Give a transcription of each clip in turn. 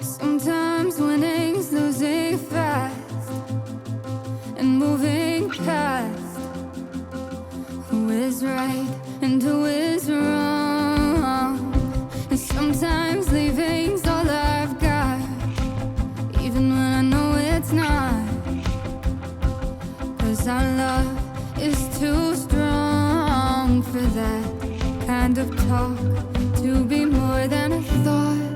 Sometimes winning's losing fast and moving past who is right and who is wrong. And sometimes leaving's all I've got, even when I know it's not. Cause our love is too strong for that kind of talk to be more than a thought.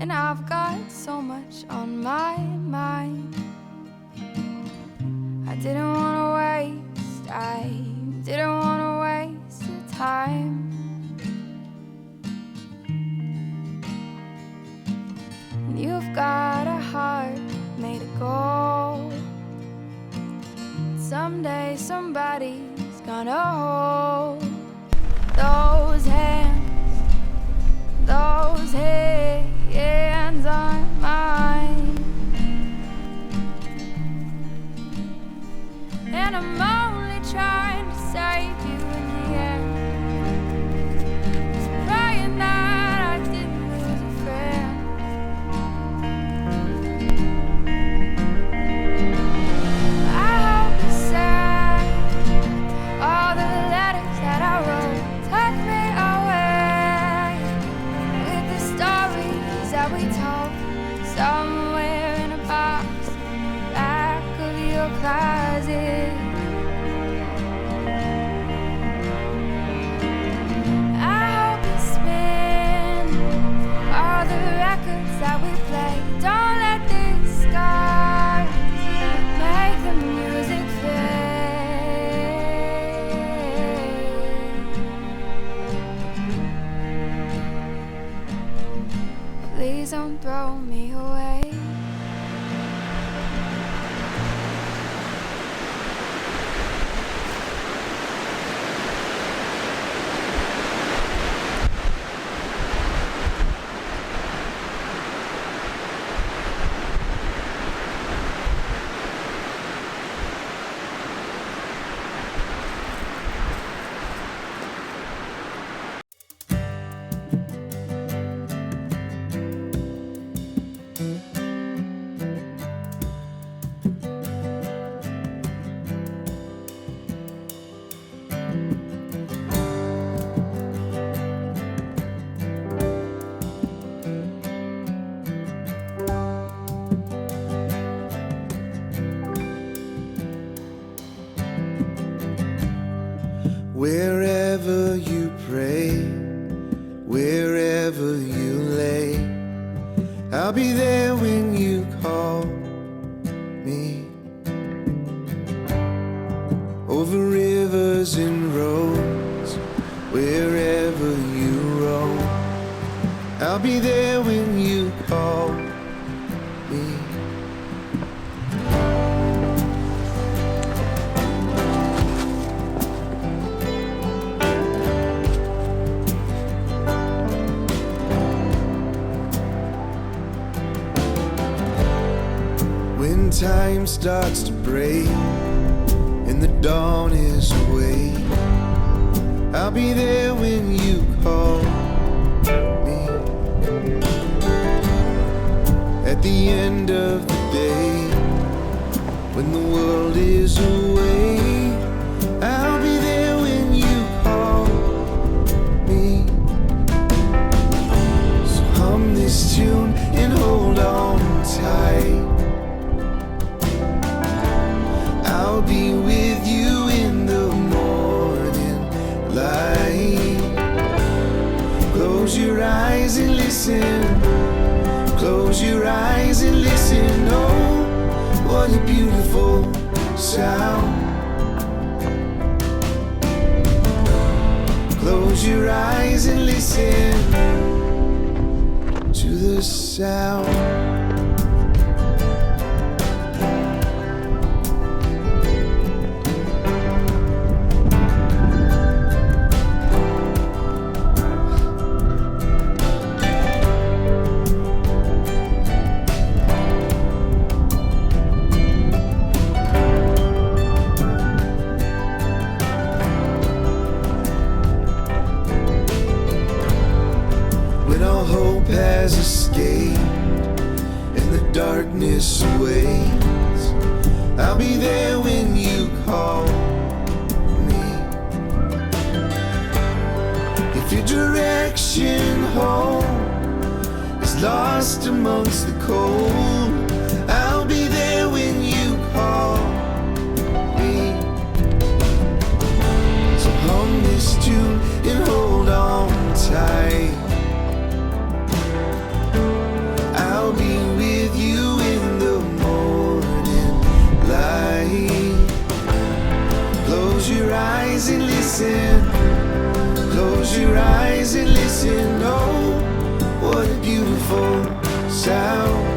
And I've got so much on my mind. I didn't want to waste, I didn't want to waste your time. And You've got a heart made of gold. Someday somebody's gonna hold surprises. Time starts to break and the dawn is away, I'll be there when you call me. At the end of the day, when the world is away, Close your eyes and listen to the sound. Has escaped and the darkness waits. I'll be there when you call me. If your direction home is lost amongst the cold, listen. Oh, what a beautiful sound.